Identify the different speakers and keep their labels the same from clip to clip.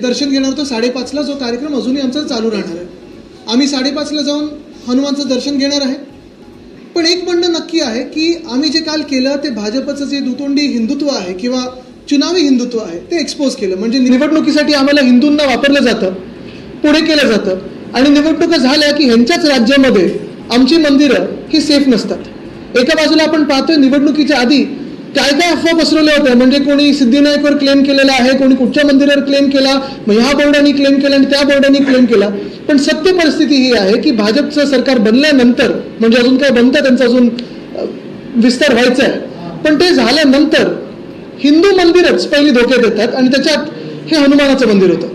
Speaker 1: दर्शन घेणार होतो साडेपाचला जो कार्यक्रम अजूनही आमचा चालू राहणार आहे. आम्ही साडेपाचला जाऊन हनुमानचं दर्शन घेणार आहे. पण एक म्हणणं नक्की आहे की आम्ही जे काल केलं ते भाजपचं जे दुतोंडी हिंदुत्व आहे किंवा चुनावी हिंदुत्व आहे ते एक्सपोज केलं. म्हणजे निवडणुकीसाठी आम्हाला हिंदूंना वापरलं जातं पुढे केलं जातं. आणि निवडणुका झाल्या की ह्यांच्याच राज्यामध्ये आमची मंदिरं ही सेफ नसतात. एका बाजूला आपण पाहतोय निवडणुकीच्या आधी काय काय अफवा पसरवल्या होत्या. म्हणजे कोणी सिद्धिविनायकवर क्लेम केलेला आहे कोणी कुठच्या मंदिरावर क्लेम केला मग ह्या बोर्डाने क्लेम केला आणि त्या बोर्डाने क्लेम केला. पण सत्य परिस्थिती ही आहे की भाजपचं सरकार बनल्यानंतर म्हणजे अजून काय बनतं त्यांचा अजून विस्तार व्हायचा आहे. पण ते झाल्यानंतर हिंदू मंदिरच पहिली धोक्यात येतात आणि त्याच्यात हे हनुमानाचं मंदिर होतं.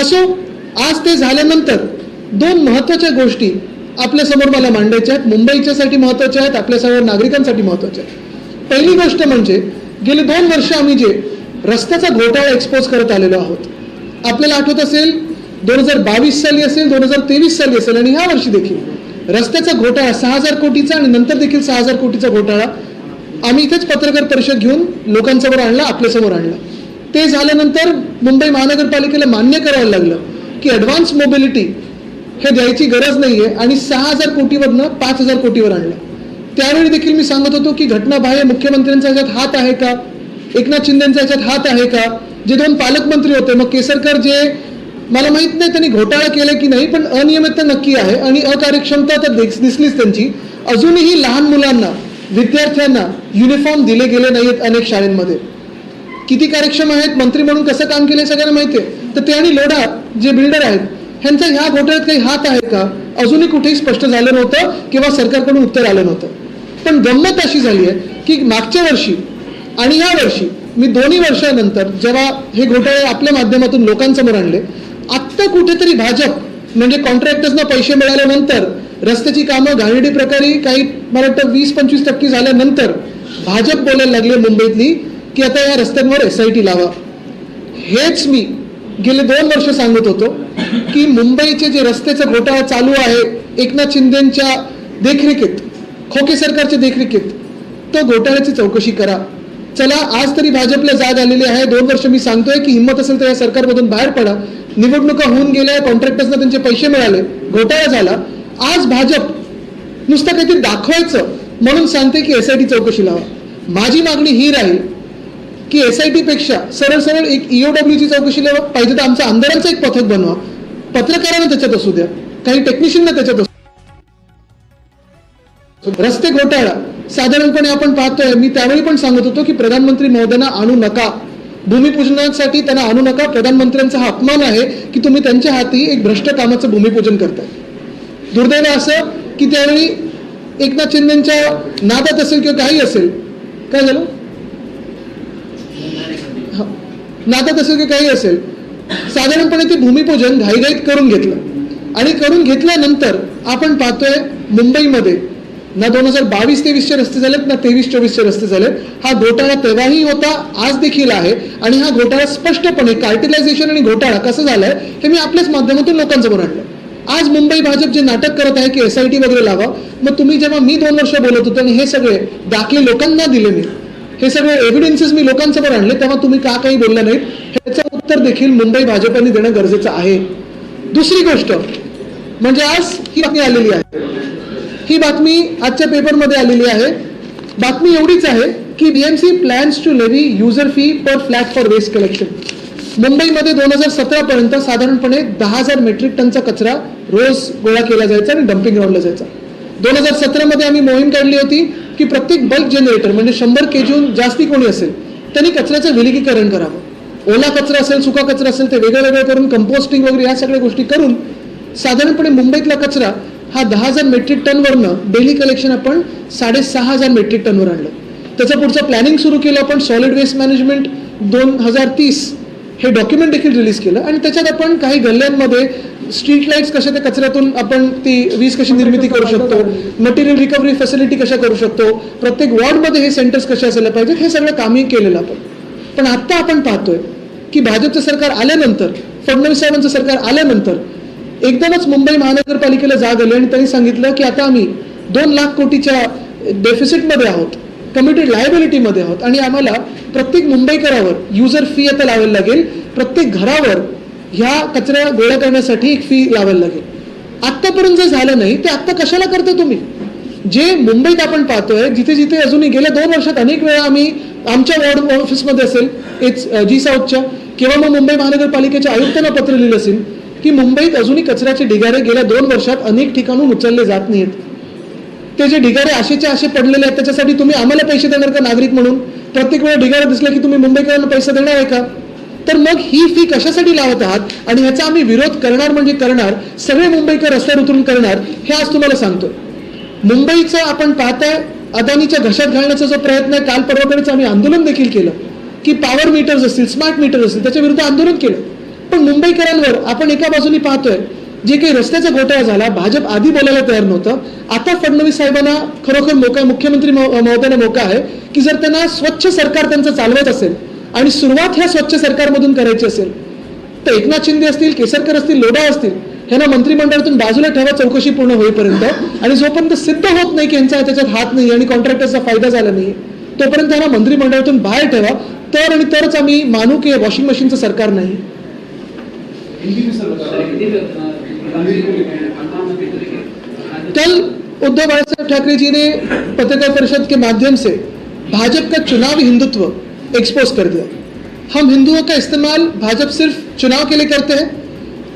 Speaker 1: असो आज ते झाल्यानंतर दोन महत्त्वाच्या गोष्टी आपल्यासमोर मला मांडायच्या आहेत. मुंबईच्यासाठी महत्त्वाच्या आहेत आपल्या नागरिकांसाठी महत्त्वाच्या आहेत. पहिली गोष्ट म्हणजे गेले दोन वर्ष आम्ही जे रस्त्याचा घोटाळा एक्सपोज करत आलेलो आहोत. आपल्याला आठवत असेल दोन हजार बावीस साली असेल दोन हजार तेवीस साली असेल आणि ह्या वर्षी देखील रस्त्याचा घोटाळा सहा हजार कोटीचा आणि नंतर देखील सहा हजार कोटीचा घोटाळा आम्ही इथेच पत्रकार परिषद घेऊन लोकांसमोर आणला आपल्यासमोर आणला. ते झाल्यानंतर मुंबई महानगरपालिकेला मान्य करायला लागलं की ॲडव्हान्स मोबिलिटी हे द्यायची गरज नाही आहे आणि सहा हजार कोटीवरनं पाच हजार कोटीवर आणलं. त्यावेळी देखील मी सांगत होतो की घटनाबाह्य मुख्यमंत्र्यांचा ह्याच्यात हात आहे का? एकनाथ शिंदेचा ह्याच्यात हात आहे का? जे दोन पालकमंत्री होते मग केसरकर जे मला माहीत नाही त्यांनी घोटाळा केला की नाही पण अनियमितता नक्की आहे आणि अकार्यक्षमता तर दिसलीच त्यांची. अजूनही लहान मुलांना विद्यार्थ्यांना युनिफॉर्म दिले गेले नाहीत अनेक शाळेंमध्ये. किती कार्यक्षम आहेत? मंत्री म्हणून कसं काम केलं सगळ्यांना माहिती आहे. तर ते आणि लोढा जे बिल्डर आहेत ह्यांचा ह्या घोटाळ्यात काही हात आहे का? अजूनही कुठेही स्पष्ट झालं नव्हतं किंवा सरकारकडून उत्तर आलं नव्हतं. पण गंमत अशी झाली आहे की मागच्या वर्षी आणि ह्या वर्षी मी दोन्ही वर्षानंतर जेव्हा हे घोटाळे आपल्या माध्यमातून लोकांसमोर आणले आत्ता कुठेतरी भाजप म्हणजे कॉन्ट्रॅक्टर्सना पैसे मिळाल्यानंतर रस्त्याची कामं घाणेडी प्रकारे काही मला वाटतं वीस पंचवीस टक्के झाल्यानंतर भाजप बोलायला लागले मुंबईतली की आता या रस्त्यांवर एस आय टी लावा. हेच मी गेले दोन वर्ष सांगत होतो की मुंबईचे जे रस्त्याचा घोटाळा चालू आहे एकनाथ शिंदेच्या देखरेखीत खोके सरकारच्या देखरेखीत. तो घोटाळ्याची चौकशी करा. चला आज तरी भाजपला जाग आलेली आहे. दोन वर्ष मी सांगतोय की हिंमत असेल तर या सरकारमधून बाहेर पडा. निवडणुका होऊन गेल्या कॉन्ट्रॅक्टर्सना त्यांचे पैसे मिळाले. घोटाळा झाला. आज भाजप नुसतं काहीतरी दाखवायचं म्हणून सांगते की एस आय टी चौकशी लावा. माझी मागणी ही राहील की एस आय टी पेक्षा सरळ सरळ एक ईओडब्ल्यूची चौकशी लावा. पाहिजे तर आमच्या आमदारांचं एक पथक बनवा. पत्रकारांना त्याच्यात असू द्या. काही टेक्निशियनना त्याच्यात असू रस्ते घोटाळा साधारणपणे आपण पाहतोय मी त्यावेळी पण सांगत होतो की प्रधानमंत्री महोदयांना आणू नका. भूमिपूजनासाठी त्यांना आणू नका. प्रधानमंत्र्यांचा हा अपमान आहे की तुम्ही त्यांच्या हाती एक भ्रष्ट कामाचं भूमिपूजन करताय. दुर्दैव असं की त्यावेळी एकनाथ शिंदेच्या नादात असेल किंवा काही असेल. काय झालं? नादात असेल किंवा काही असेल. साधारणपणे ते भूमिपूजन घाईघाईत करून घेतलं. आणि करून घेतल्यानंतर आपण पाहतोय मुंबईमध्ये ना दोन हजार बावीस तेवीसचे रस्ते झालेत ना तेवीस चोवीसचे रस्ते झालेत. हा घोटाळा तेव्हाही होता आज देखील आहे. आणि हा घोटाळा स्पष्टपणे कार्टिलायझेशन आणि घोटाळा कसं झालाय हे मी आपल्याच माध्यमातून लोकांसमोर आणलं. आज मुंबई भाजप जे नाटक करत आहे की एस आय टी वगैरे लावा मग तुम्ही जेव्हा मी दोन वर्ष बोलत होतो आणि हे सगळे दाखले लोकांना दिले मी हे सगळे एव्हिडन्सेस मी लोकांसमोर आणले तेव्हा तुम्ही का काही बोलला नाहीत ह्याचं उत्तर देखील मुंबई भाजपने देणं गरजेचं आहे. दुसरी गोष्ट म्हणजे आज ही बातमी आलेली आहे. ही बातमी आजच्या पेपरमध्ये आलेली आहे. बातमी एवढीच आहे की BMC plans to levy user fee per flat for waste collection मुंबईमध्ये दोन हजार सतरापर्यंत साधारणपणे दहा हजार मेट्रिक टनचा कचरा रोज गोळा केला जायचा आणि डम्पिंग ग्राउंडला जायचा. दोन हजार सतरामध्ये आम्ही मोहीम काढली होती की प्रत्येक बल्क जनरेटर म्हणजे शंभर केजीहून जास्ती कोणी असेल त्यांनी कचऱ्याचं विलगीकरण करावं. ओला कचरा असेल सुका कचरा असेल ते वेगळं वेगळं करून कंपोस्टिंग वगैरे या सगळ्या गोष्टी करून साधारणपणे मुंबईतला कचरा हा दहा हजार मेट्रिक टनवरनं डेली कलेक्शन आपण साडेसहा हजार मेट्रिक टनवर आणलं. त्याचं पुढचं प्लॅनिंग सुरू केलं आपण सॉलिड वेस्ट मॅनेजमेंट दोन हजार तीस. हे डॉक्युमेंट देखील रिलीज केलं आणि त्याच्यात आपण काही गल्ल्यांमध्ये स्ट्रीट लाईट्स कशा त्या कचऱ्यातून आपण ती वीज कशी निर्मिती करू शकतो मटेरियल रिकव्हरी फॅसिलिटी कशा करू शकतो प्रत्येक वॉर्डमध्ये हे सेंटर्स कसे असायला पाहिजेत हे सगळं कामही केलेलं आपण. पण आत्ता आपण पाहतोय की भाजपचं सरकार आल्यानंतर फडणवीस साहेबांचं सरकार आल्यानंतर एकदमच मुंबई महानगरपालिकेला जाग आली आणि त्यांनी सांगितलं की आता आम्ही दोन लाख कोटीच्या डेफिसिटमध्ये आहोत कमिटेड लायबिलिटीमध्ये आहोत आणि आम्हाला प्रत्येक मुंबईकरावर युजर फी आता लावायला लागेल. प्रत्येक घरावर ह्या कचरा गोळा करण्यासाठी एक फी लावायला लागेल. आत्तापर्यंत जर झालं नाही ते आत्ता कशाला करता तुम्ही? जे मुंबईत आपण पाहतोय जिथे जिथे अजूनही गेल्या दोन वर्षात अनेक वेळा आम्ही आमच्या वॉर्ड ऑफिसमध्ये असेल एच जी साऊथच्या किंवा मग मुंबई महानगरपालिकेच्या आयुक्तांना पत्र लिहिलं असेल की मुंबईत अजूनही कचऱ्याचे ढिगारे गेल्या दोन वर्षात अनेक ठिकाणून उचलले जात नाहीत. ते जे ढिगारे आशेचे आशे पडलेले आहेत त्याच्यासाठी तुम्ही आम्हाला पैसे देणार का नागरिक म्हणून? प्रत्येक वेळा ढिगारा दिसलं की तुम्ही मुंबईकरांना पैसे देणार आहे का? तर मग ही फी कशासाठी लावत आहात? आणि ह्याचा आम्ही विरोध करणार म्हणजे करणार सगळे मुंबईकर रस्त्यावर उतरून करणार हे आज तुम्हाला सांगतो. मुंबईचं आपण पाहताय अदानीच्या घशात घालण्याचा जो प्रयत्न आहे काल परवाकडेच आम्ही आंदोलन देखील केलं. की पॉवर मीटर्स असतील स्मार्ट मीटर्स असतील त्याच्या विरुद्ध आंदोलन केलं. मुंबईकरांवर आपण एका बाजूनी पाहतोय जे काही रस्त्याचा घोटाळा झाला भाजप आधी बोलायला तयार नव्हतं. आता फडणवीस साहेबांना खरोखर मोका मुख्यमंत्री महोदयाने मोका आहे की जर त्यांना स्वच्छ सरकार त्यांचं चालवायचं असेल आणि सुरुवात ह्या स्वच्छ सरकारमधून करायची असेल तर एकनाथ शिंदे असतील केसरकर असतील लोढा असतील ह्यांना मंत्रिमंडळातून बाजूला ठेवा चौकशी पूर्ण होईपर्यंत. आणि जोपर्यंत सिद्ध होत नाही की यांचा त्याच्यात हात नाही आणि कॉन्ट्रॅक्टरचा फायदा झाला नाही तोपर्यंत ह्यांना मंत्रिमंडळातून बाहेर ठेवा. तर आणि तरच आम्ही मानू की वॉशिंग मशीनचं सरकार नाही. कल उद्धव साहब ठाकरे जी ने पत्रकार परिषद के माध्यम से भाजपा का चुनावी हिंदुत्व एक्सपोज कर दिया। हम हिंदुओं का इस्तेमाल भाजपा सिर्फ़ चुनाव के लिए करते हैं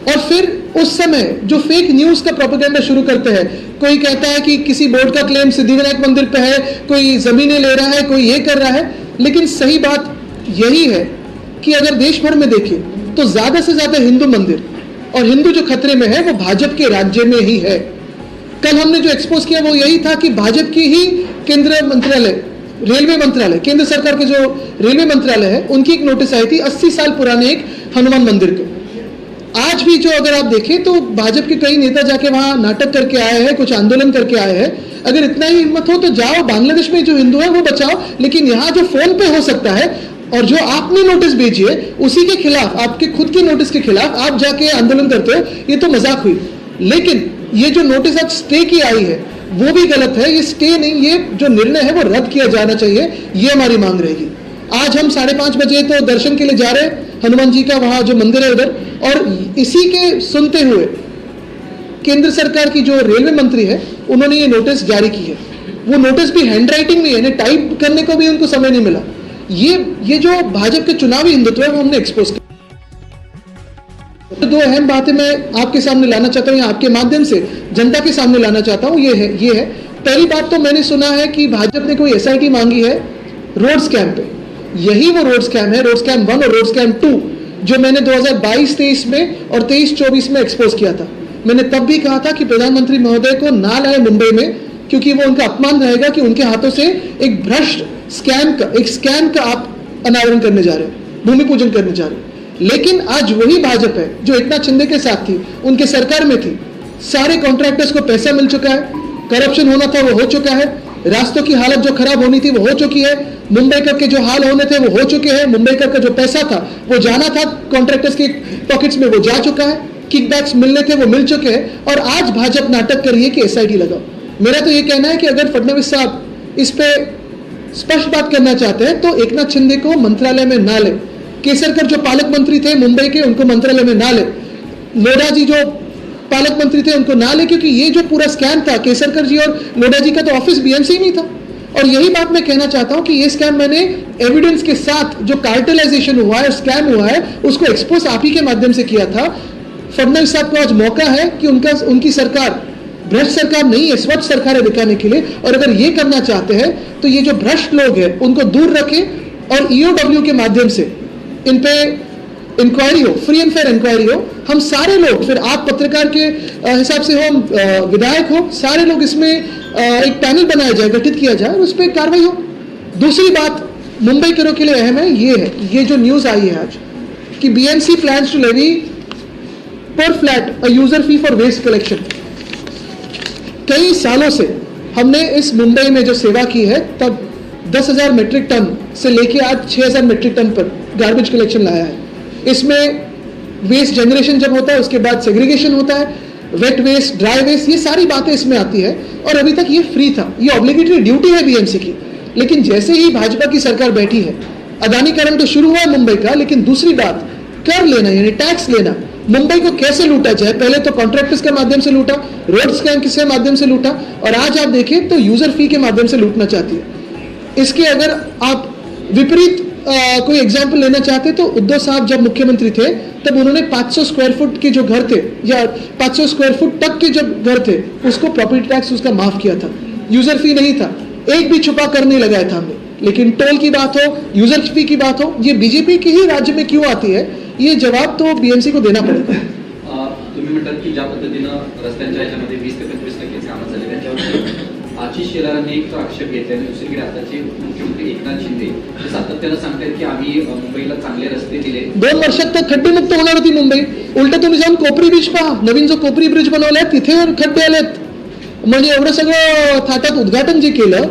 Speaker 1: और फिर उस समय जो फेक न्यूज़ का प्रोपेगेंडा शुरू करते हैं कोई कहता है कि किसी बोर्ड का क्लेम सिद्धिविनायक मंदिर पे है कोई जमीनें ले रहा है कोई ये कर रहा है लेकिन सही बात यही है कि अगर देश भर में देखें तो ज़्यादा से ज़्यादा हिंदू मंदिर और हिंदू जो खतरे में है, वो भाजपा के राज्य में ही है। कल हमने जो एक्सपोज किया, वो यही था कि भाजपा की ही केंद्रीय मंत्रालय, रेलवे मंत्रालय, केंद्र सरकार के जो रेलवे मंत्रालय है, उनकी एक नोटिस आई थी 80 साल पुराने एक हनुमान मंदिर के। आज भी जो अगर आप देखें तो भाजपा के कई नेता जाके वहाँ नाटक करके आए हैं, कुछ आंदोलन करके आए हैं। अगर इतना ही हिम्मत हो तो जाओ, बांग्लादेश में जो हिंदू है, वो बचाओ। लेकिन यहाँ जो फ़ोन पे हो सकता है और जो आपने नोटिस भेजी है, उसी के खिलाफ, आपके खुद के नोटिस के खिलाफ आप जाके आंदोलन करते हो, ये तो मज़ाक हुई। लेकिन ये जो नोटिस आज स्टे की आई है, वो भी गलत है, ये स्टे नहीं, ये जो निर्णय है, वो रद्द किया जाना चाहिए, ये हमारी मांग रहेगी। आज हम साढ़े पाँच बजे तो दर्शन के लिए जा रहे हैं, हनुमान जी का वहाँ जो मंदिर है उधर, और इसी के सुनते हुए केंद्र सरकार की जो रेलवे मंत्री है, उन्होंने ये नोटिस जारी की है। वो नोटिस भी हैंड राइटिंग में है टाइप करने को भी उनको समय नहीं मिला। ये ये जो भाजपा के चुनावी हिंदुत्व है, वो हमने एक्सपोज किया। तो दो अहम बातें मैं आपके सामने लाना चाहता हूँ या आपके माध्यम से जनता के सामने लाना चाहता हूँ, ये है ये है। पहली बात तो मैंने सुना है कि भाजपा ने कोई एसआईटी मांगी है रोड स्कैम पे। यही वो रोड स्कैम है, रोड स्कैम वन और रोड स्कैम टू, जो मैंने 2022-23 में और 23-24 में एक्सपोज किया था। मैंने तब भी कहा था कि प्रधानमंत्री महोदय को ना लाए मुंबई में क्योंकि वो उनका अपमान रहेगा कि उनके हाथों से एक भ्रष्ट स्कैम का एक स्कैम का आप अनावरण करने जा रहे हो भूमि पूजन करने जा रहे हो। लेकिन आज वही भाजपा है, जो एकनाथ शिंदे के साथ थी, उनके सरकार में थी। सारे कॉन्ट्रैक्टर्स को पैसा मिल चुका है करप्शन होना था वो हो चुका है, रास्तों की हालत जो खराब होनी थी वो हो चुकी है, मुंबई कर के जो हाल होने थे वो हो चुके हैं, मुंबई का जो पैसा था, वो जाना था कॉन्ट्रैक्टर्स के पॉकेट्स में, वो जा चुका है किकबैक्स मिलने थे वो मिल चुके हैं, और आज भाजपा नाटक करिए कि एसआईटी लगाओ। मेरा तो ये कहना है कि अगर फडनवीस साहब इस पे स्पष्ट बात करना चाहते हैं तो एक नाथ शिंदे को मंत्रालय में ना ले। केसरकर जो पालक मंत्री थे मुंबई के, उनको मंत्रालय में ना ले। लोढ़ा जी जो पालक मंत्री थे, उनको ना ले, क्योंकि ये जो पूरा स्कैम था, केसरकर जी और लोढ़ा जी का तो ऑफ़िस बीएमसी नहीं था। और यही बात मैं कहना चाहता हूँ कि ये स्कैम मैंने एविडेंस के साथ जो कार्टेलाइजेशन हुआ है स्कैम हुआ है, उसको एक्सपोज आप ही के माध्यम से किया था। फडनवीस साहब को आज मौका है कि उनका, उनकी सरकार भ्रष्ट सरकार नहीं है स्वच्छ सरकार है दिखाने के लिए। और अगर ये करना चाहते हैं तो ये जो भ्रष्ट लोग हैं उनको दूर रखें और ईओडब्ल्यू के माध्यम से इन पे इंक्वायरी हो फ्री एंड फेयर इंक्वायरी हो। हम सारे लोग फिर आप पत्रकार के हिसाब से हो हम, विधायक हो सारे लोग इसमें एक पैनल बनाया जाए गठित किया जाए और उस पर कार्रवाई हो। दूसरी बात मुंबई करो के लिए अहम है ये है ये जो न्यूज़ आई है आज कि B N C plans to levy per flat a user fee for waste collection कई सालों से हमने इस मुंबई में जो सेवा की है, तब दस हज़ार मीट्रिक टन से लेके आज छः हज़ार मीट्रिक टन पर गार्बेज कलेक्शन लाया है। इसमें वेस्ट जनरेशन जब होता है, उसके बाद सेग्रीगेशन होता है वेट वेस्ट ड्राई वेस्ट ये सारी बातें इसमें आती है। और अभी तक ये फ्री था। ये ऑब्लिगेटरी ड्यूटी है बीएमसी की। लेकिन जैसे ही भाजपा की सरकार बैठी है, अदानीकरण तो शुरू हुआ मुंबई का, लेकिन दूसरी बात, कर लेना, यानी टैक्स लेना मुंबई को कैसे लूटा जाए? पहले तो कॉन्ट्रैक्टर्स के माध्यम से लूटा रोड्स के के माध्यम से लूटा? और आज आप देखें तो यूज़र फ़ी के माध्यम से लूटना चाहती है। इसके अगर आप विपरीत कोई एग्ज़ाम्पल लेना चाहते तो उद्धव साहब जब मुख्यमंत्री थे, तब उन्होंने 500 स्क्वायर फुट के जो घर थे, या 500 स्क्वायर फुट तक के जब घर थे, उसको प्रॉपर्टी टैक्स उसका माफ़ किया था। यूज़र फ़ी नहीं था। एक भी छुपा कर नहीं लगाया था हमने। लेकिन टोल की बात हो यूजर फी की बात हो ये बीजेपी की ही राज्य में क्यों आती है? ये जवाब तो बीएमसी को देना पड़ेगा।
Speaker 2: तुम्ही म्हणतात की ज्या पद्धतीनं रस्त्यांच्या ह्याच्यामध्ये वीस ते पंचवीस टक्के कामं झाले त्याच्यावर आशिष शेलारांनी एक आक्षेप घेतले आणि दुसरीकडे आताचे मुख्यमंत्री एकनाथ शिंदे सातत्यानं सांगतायत की आम्ही मुंबईला चांगले रस्ते दिले.
Speaker 1: दोन वर्षात तर खड्डेमुक्त होणार होती मुंबई. उलट तुम्ही जाऊन कोपरी ब्रिज पहा. नवीन जो कोपरी ब्रिज बनवलाय तिथे खड्डे आलेत. म्हणजे एवढं सगळं थाटात उद्घाटन जे केलं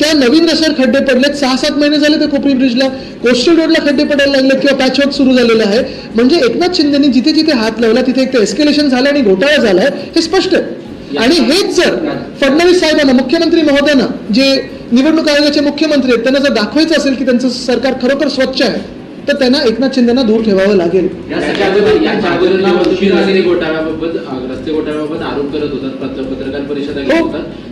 Speaker 1: त्या नवीन रस्त्यावर खड्डे पडलेत सहा सात महिने झाले त्या कोपरी ब्रिजला कोस्टल रोडला खड्डे पडायला लागलेत किंवा पॅचवर्क सुरू झालेलं आहे. म्हणजे एकनाथ शिंदेनी जिथे जिथे हात लावला तिथे एक तर एस्केलेशन झालं आणि घोटाळा झालाय हे स्पष्ट आहे. आणि हेच जर फडणवीस साहेबांना मुख्यमंत्री महोदयांना जे निवडणूक आयोगाचे मुख्यमंत्री आहेत त्यांना जर दाखवायचं असेल की त्यांचं सरकार खरोखर स्वच्छ आहे तर त्यांना एकनाथ शिंदेना दूर ठेवावं लागेल.
Speaker 3: रस्ते. घोटाळ्याबाबत आरोप करत होतात पत्र- पत्रकार परिषदा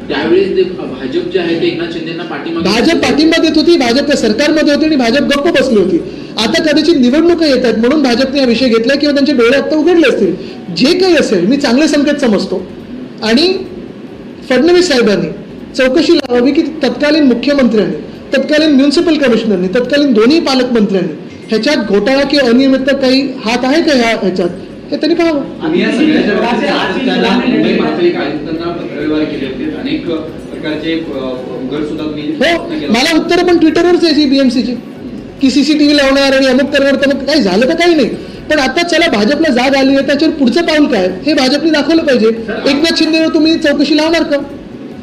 Speaker 3: त्यावेळेस ते भाजप जे आहे ते एकनाथ शिंदेना पाठिंबा
Speaker 1: भाजप पाठिंबा देत होती भाजप त्या सरकारमध्ये होती आणि भाजप गप्प बसली होती. आता कदाचित निवडणुका येत आहेत म्हणून भाजपने हा विषय घेतला किंवा त्यांचे डोळे आता उघडले असतील. जे काही असेल मी चांगले संकेत समजतो. आणि फडणवीस साहेबांनी चौकशी लावावी की तत्कालीन मुख्यमंत्र्यांनी तत्कालीन म्युन्सिपल कमिशनरनी तत्कालीन दोन्ही पालकमंत्र्यांनी ह्याच्यात घोटाळा किंवा अनियमितता काही हात आहे का ह्या ह्याच्यात? हे त्यांनी पाहावं.
Speaker 2: आम्ही या सगळ्याच्या बाबतीत मुंबई महापालिका आयुक्तांना पत्रव्यवहार केले होते. अनेक प्रकारचे उघड सुद्धा तुम्ही
Speaker 1: हो
Speaker 2: केला.
Speaker 1: मला उत्तरं पण ट्विटरवरच यायची बीएमसीची की सीसीटीव्ही लावणार आणि अमुक करणार तमुक काही झालं तर काही नाही. पण आता चला भाजपला जाग आली आहे त्याच्यावर पुढचं पाऊल काय हे भाजपने दाखवलं पाहिजे. एकनाथ शिंदेवर तुम्ही चौकशी लावणार का?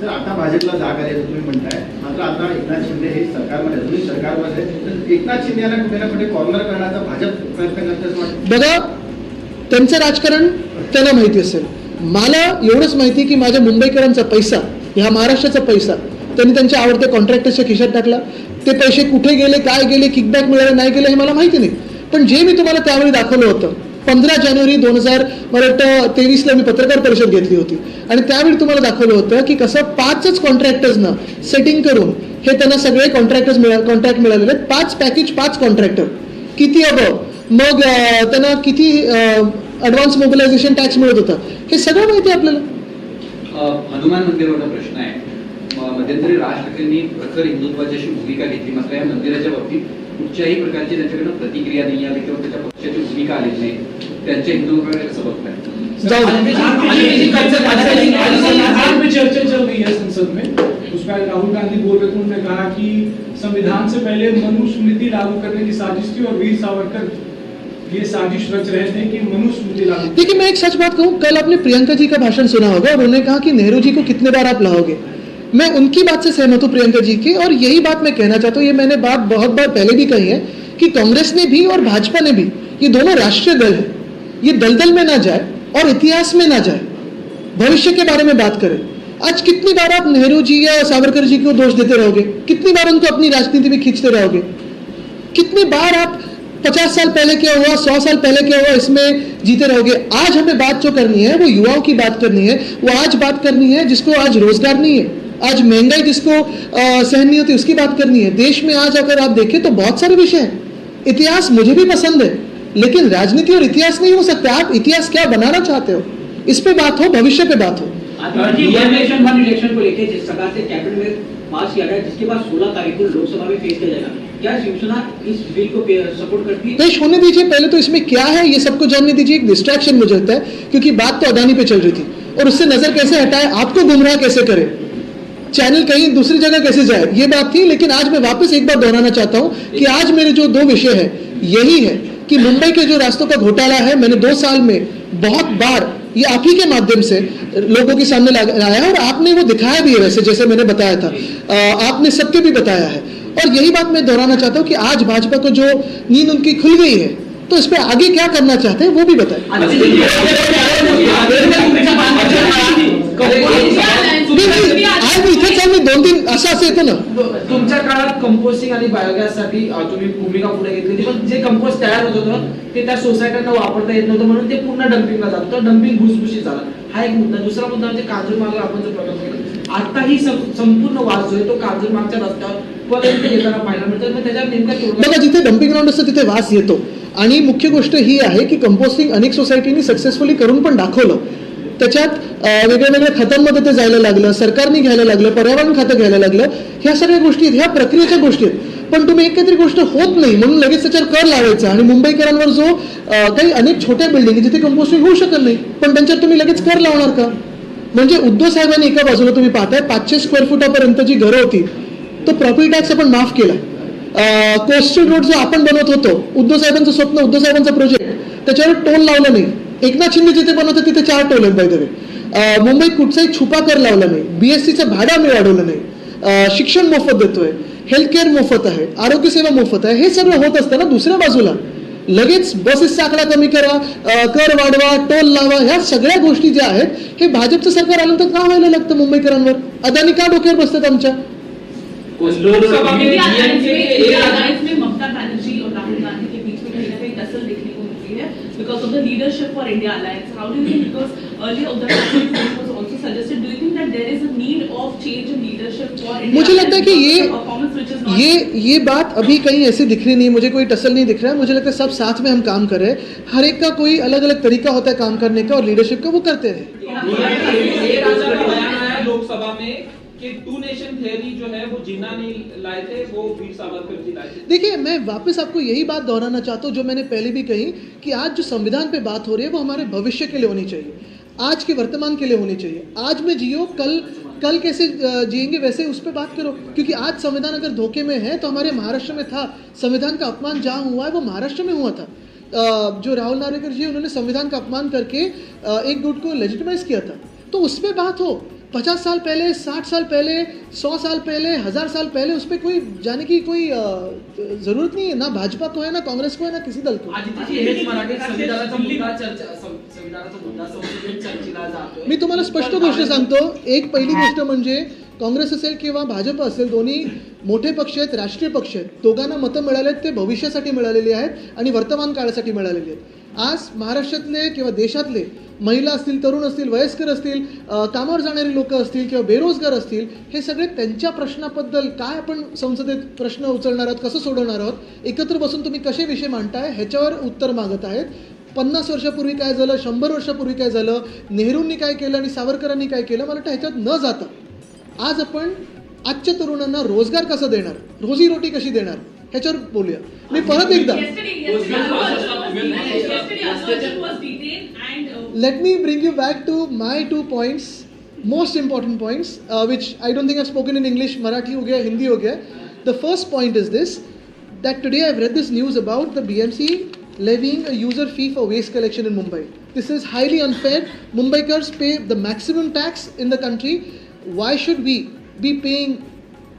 Speaker 4: आता भाजपला जाग आली असं तुम्ही म्हणताय. मात्र आता एकनाथ शिंदे हे सरकारमध्ये सरकारमध्ये आहे. तर एकनाथ शिंदे यांना कुठे ना कुठे कॉर्नर करण्याचा भाजप प्रयत्न करते असं वाटतं.
Speaker 1: बघा त्यांचं राजकारण त्यांना माहिती असेल. मला एवढंच माहिती आहे की माझ्या मुंबईकरांचा पैसा ह्या महाराष्ट्राचा पैसा त्यांनी त्यांच्या आवडत्या कॉन्ट्रॅक्टरच्या खिशात टाकला. ते पैसे कुठे गेले काय गेले किकबॅक मिळाले नाही गेले हे मला माहिती नाही. पण जे मी तुम्हाला त्यावेळी दाखवलं होतं पंधरा जानेवारी दोन हजार मला वाटतं तेवीसला मी पत्रकार परिषद घेतली होती. आणि त्यावेळी तुम्हाला दाखवलं होतं की कसं पाचच कॉन्ट्रॅक्टर्सनं सेटिंग करून हे त्यांना सगळे कॉन्ट्रॅक्टर्स मिळा कॉन्ट्रॅक्ट मिळालेले आहेत. पाच पॅकेज पाच कॉन्ट्रॅक्टर किती अबव मग त्यांना किती ॲडव्हान्स मोबिलायझेशन टॅक्स मिळत होता? हे सगळं माहिती आहे आपल्याला.
Speaker 2: हनुमान मंदिरावरचा प्रश्न आहे. मध्यंतरी राज ठाकरेंनी प्रखर हिंदुत्वाची अशी भूमिका घेतली मात्र या मंदिराच्या बाबतीत कुठच्याही प्रकारची त्यांच्याकडनं प्रतिक्रिया नाही आली किंवा त्याच्या पक्षाची भूमिका आली नाही. त्यांच्या हिंदुत्वाकडे कसं बघताय
Speaker 5: चर्चा चल रही है संसद में उसमें राहुल गांधी बोल रहे थे उन्होंने कहा कि संविधान से पहले मनुस्मृति लागू करने की साजिश थी और वीर सावरकर
Speaker 1: देखिए, मैं एक सच बात कहूँ, कल आपने प्रियंका जी का भाषण सुना होगा और उन्होंने कहा कि नेहरू जी को कितने बार आप लाओगे। मैं उनकी बात से सहमत हूँ, प्रियंका जी की, और यही बात मैं कहना चाहता हूँ, ये मैंने बात बहुत बार पहले भी कही है कि कांग्रेस ने भी और भाजपा ने भी, ये दोनों राष्ट्रीय दल है। ये दलदल में ना जाए और इतिहास में ना जाए, भविष्य के बारे में बात करें। आज कितनी बार आप नेहरू जी या सावरकर जी को दोष देते रहोगे? कितनी बार उनको अपनी राजनीति में खींचते रहोगे? कितनी बार आप पचास साल पहले क्या हुआ, सौ साल पहले क्या हुआ, इसमें जीते रहोगे। आज हमें बात जो करनी है, वो युवाओं की बात करनी है, वो आज बात करनी है जिसको आज रोज़गार नहीं है। आज महँगाई जिसको सहन नहीं होती, उसकी बात करनी है। देश में आज अगर आप देखें तो बहुत सारे विषय हैं। इतिहास मुझे भी पसंद है, लेकिन राजनीति और इतिहास नहीं हो सकता। आप इतिहास क्या बनाना चाहते हो? इस पे बात हो, भविष्य पे बात हो।
Speaker 6: इलेक्शन को लेकर जिस से कैबिनेट में पास किया गया, जिसके बाद 16 तारीख को लोकसभा में पेश किया जाएगा। क्या इस बिल को सपोर्ट करती है?
Speaker 1: होने दीजिए पहले तो इसमें क्या है ये सबको जानने दीजिए एक डिस्ट्रैक्शन मुझे लगता है क्योंकि बात तो अदानी पे चल रही थी। और उससे नज़र कैसे हटाए आपको गुमराह कैसे करे? चैनल कहीं दूसरी जगह कैसे जाए? ये बात थी लेकिन आज मैं वापस एक बार दोहराना चाहता हूँ कि आज मेरे जो दो विषय है यही है कि मुंबई के जो रास्तों का घोटाला है मैंने दो साल में बहुत बार ये आप ही के माध्यम से लोगों के सामने लाया और आपने वो दिखाया भी है वैसे जैसे मैंने बताया था। अ, आपने सबके भी बताया है। और यही बात मैं दोहराना चाहता हूँ कि आज भाजपा को जो नींद उनकी खुल गई है तो इस पर आगे क्या करना चाहते हैं वो भी बताएं। दोन तीन असं असं येतं ना।
Speaker 7: तुमच्या काळात कंपोस्टिंग आणि बायोगॅससाठी अ, तुम्ही भूमिका पुढे घेतली होती पण जे कंपोस्ट तयार होत होतं ते त्या सोसायट्यांना वापरता येत नव्हतं म्हणून ते पूर्ण डम्पिंगला जात होतं डम्पिंग भुसभुशीत झालं. हा एक मुद्दा. दुसरा मुद्दा म्हणजे कांजूरमार्ग आपण जर प्रकल्प केला आताही सं- संपूर्ण वास जो आहे तो कांजूरमार्गच्या रस्त्यावर
Speaker 1: बघा जिथे डम्पिंग ग्राउंड असतं तिथे वास येतो. आणि मुख्य गोष्ट ही आहे की कंपोस्टिंग अनेक सोसायटीनी सक्सेसफुली करून पण दाखवलं. त्याच्यात वेगळ्या वेगळ्या खतांमध्ये ते जायला लागलं सरकारने घ्यायला लागलं पर्यावरण खातं घ्यायला लागलं. ह्या सगळ्या गोष्टी आहेत ह्या प्रक्रियेच्या गोष्टी आहेत. पण तुम्ही एक काहीतरी गोष्ट होत नाही म्हणून लगेच त्याच्यावर कर लावायचा. आणि मुंबईकरांवर जो काही अनेक छोट्या बिल्डिंग जिथे कंपोस्टिंग होऊ शकत नाही पण त्यांच्यावर तुम्ही लगेच कर लावणार का? म्हणजे उद्धव साहेबांनी एका बाजूला तुम्ही पाहताय पाचशे स्क्वेअर फुटापर्यंत जी घरं होती तो प्रॉपर्टी टॅक्स आपण माफ केला. कोस्टल रोड जो आपण बनवत होतो उद्धव साहेबांचं स्वप्न उद्धव साहेबांचा प्रोजेक्ट त्याच्यावर टोल लावला नाही. एकनाथ शिंदे जिथे बनवतात तिथे चार टोल आहेत बाय मुंबईत कुठचाही छुपा कर लावला नाही. बीएससीचं भाडं आम्ही वाढवलं नाही. शिक्षण मोफत देतोय. हेल्थ केअर मोफत आहे. आरोग्य सेवा मोफत आहे. हे सगळं होत असताना दुसऱ्या बाजूला लगेच बसेसचा आकडा कमी करा कर वाढवा टोल लावा ह्या सगळ्या गोष्टी ज्या आहेत हे भाजपचं सरकार आलं तर का व्हायला लागतं मुंबईकरांवर? अदानी का डोक्यावर बसतात आमच्या?
Speaker 3: लोकसभा में
Speaker 8: ममता बनर्जी और राहुल गांधी के बीच में कहीं ना कहीं टसल देखने को मिलती है because of the leadership for India alliance how do you because earlier was also suggested do you think that there is a need of change in leadership for India
Speaker 1: मुझे लगता है कि ये ये ये बात अभी कहीं ऐसी दिख रही नहीं मुझे कोई टसल नहीं दिख रहा है। मुझे लगता है सब साथ में हम काम कर रहे हैं। हर एक का कोई अलग अलग तरीका होता है काम करने का और लीडरशिप का वो करते हैं।
Speaker 3: लोकसभा में
Speaker 1: देखिए, मैं वापस आपको यही बात दोहराना चाहता हूँ, जो मैंने पहले भी कही कि आज जो संविधान पे बात हो रही है, वो हमारे भविष्य के लिए होनी चाहिए। आज के वर्तमान के लिए होनी चाहिए। आज में जियो, कल कल कैसे जिएँगे, वैसे उस पर बात करो। क्योंकि आज संविधान अगर धोखे में है तो हमारे महाराष्ट्र में था। संविधान का अपमान जहाँ हुआ है, वो महाराष्ट्र में हुआ था। जो राहुल नारेकर जी, उन्होंने संविधान का अपमान करके एक गुट को लेजिटिमाइज किया था। तो उस पर बात हो। पचास साल पहले साठ साल पहले सौ साल पहले हजार साल पहले उस पर कोई जाने की कोई जरूरत नहीं है? ना भाजपा को है ना कांग्रेस को है ना किसी दल को मी तुम्हाला स्पष्ट गोष्ट सांगतो. एक पहिली गोष्ट म्हणजे काँग्रेस असेल किंवा भाजप असेल दोन्ही मोठे पक्ष आहेत राष्ट्रीय पक्ष आहेत. दोघांना मतं मिळालेत ते भविष्यासाठी मिळालेली आहेत आणि वर्तमान काळासाठी मिळालेली आहेत. आज महाराष्ट्रातले किंवा देशातले महिला असतील तरुण असतील वयस्कर असतील कामावर जाणारी लोक असतील किंवा बेरोजगार असतील हे सगळे त्यांच्या प्रश्नाबद्दल काय आपण संसदेत प्रश्न उचलणार आहोत कसं सोडवणार आहोत एकत्र बसून तुम्ही कसे विषय मांडताय ह्याच्यावर उत्तर मागत आहेत पन्नास वर्षापूर्वी काय झालं शंभर वर्षापूर्वी काय झालं नेहरूंनी काय केलं आणि सावरकरांनी काय केलं मला वाटतं ह्याच्यात न जाता आज आपण आजच्या तरुणांना रोजगार कसा देणार रोजी रोटी कशी देणार ह्याच्यावर बोलूया मी परत एकदा let me bring you back to my two points most important points uh, which i don't think i've spoken in english marathi ho gaya hindi ho gaya. The first point is this that today i've read this news about the bmc levying a user fee for waste collection in mumbai. This is highly unfair. Mumbaikars pay the maximum tax in the country. Why should we be paying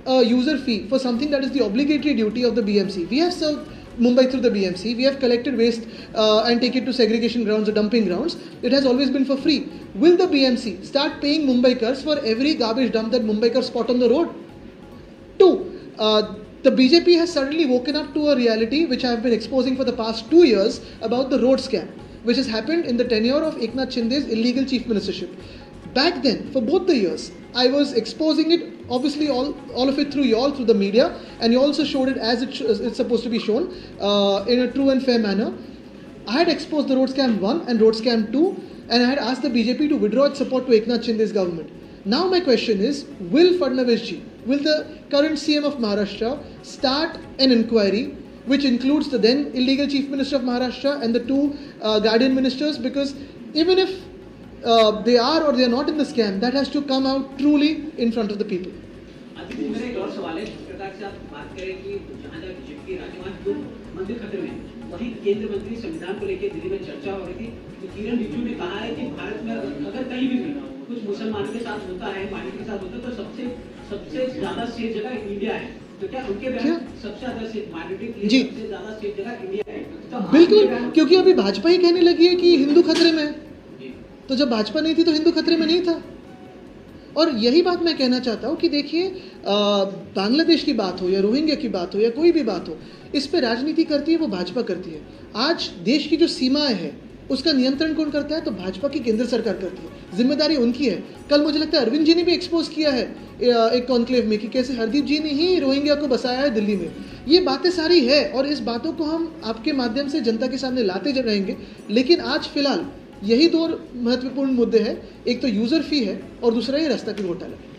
Speaker 1: a user fee for something that is the obligatory duty of the BMC. We have served Mumbai through the BMC. We have collected waste uh, and take it to segregation grounds or dumping grounds. It has always been for free. Will the BMC start paying Mumbaikars for every garbage dump that Mumbaikars spot on the road? Two, uh, the BJP has suddenly woken up to a reality which I have been exposing for the past two years about the road scam, which has happened in the tenure of Eknath Shinde's illegal chief ministership. Back then, for both the years, I was exposing it, obviously all, all of it through you all, through the media, and you also showed it as it sh- it's supposed to be shown uh, in a true and fair manner. I had exposed the road scam 1 and road scam 2, and I had asked the BJP to withdraw its support to Eknath Shinde's government. Now my question is, will Fadnavis ji, will the current CM of Maharashtra start an inquiry which includes the then illegal chief minister of Maharashtra and the two uh, guardian ministers because even if uh, they are or they are not in the scam, that has to come out truly in front of the people.
Speaker 6: वहीं केंद्र मंत्री संविधान को लेकर दिल्ली में चर्चा हो रही थी तो किरण रिजिजू ने कहा है कि भारत में अगर कहीं भी कुछ मुसलमानों के साथ होता है माइनॉरिटी के साथ होता है तो सबसे सबसे ज़्यादा सेफ़ जगह इंडिया है तो क्या उनके सबसे ज़्यादा सेफ़ माइनॉरिटी के
Speaker 1: जी।
Speaker 6: लिए सबसे ज़्यादा सेफ़ जगह इंडिया है तो
Speaker 1: बिल्कुल क्योंकि अभी भाजपा ही कहने लगी है कि हिंदू खतरे में है तो जब भाजपा नहीं थी तो हिंदू खतरे में नहीं था। और यही बात मैं कहना चाहता हूँ कि देखिए बांग्लादेश की बात हो या रोहिंग्या की बात हो या कोई भी बात हो, इस पर राजनीति करती है, वो भाजपा करती है। आज देश की जो सीमाएँ हैं, उसका नियंत्रण कौन करता है? तो भाजपा की केंद्र सरकार करती है। ज़िम्मेदारी उनकी है। कल मुझे लगता है अरविंद जी ने भी एक्सपोज किया है एक कॉन्क्लेव में कि कैसे हरदीप जी ने ही रोहिंग्या को बसाया है दिल्ली में। ये बातें सारी है और इस बातों को हम आपके माध्यम से जनता के सामने लाते रहेंगे, लेकिन आज फ़िलहाल यही दो महत्त्वपूर्ण मुद्दे हैं। एक तो यूजर फी है और दूसरा ये रास्ता की घोटाला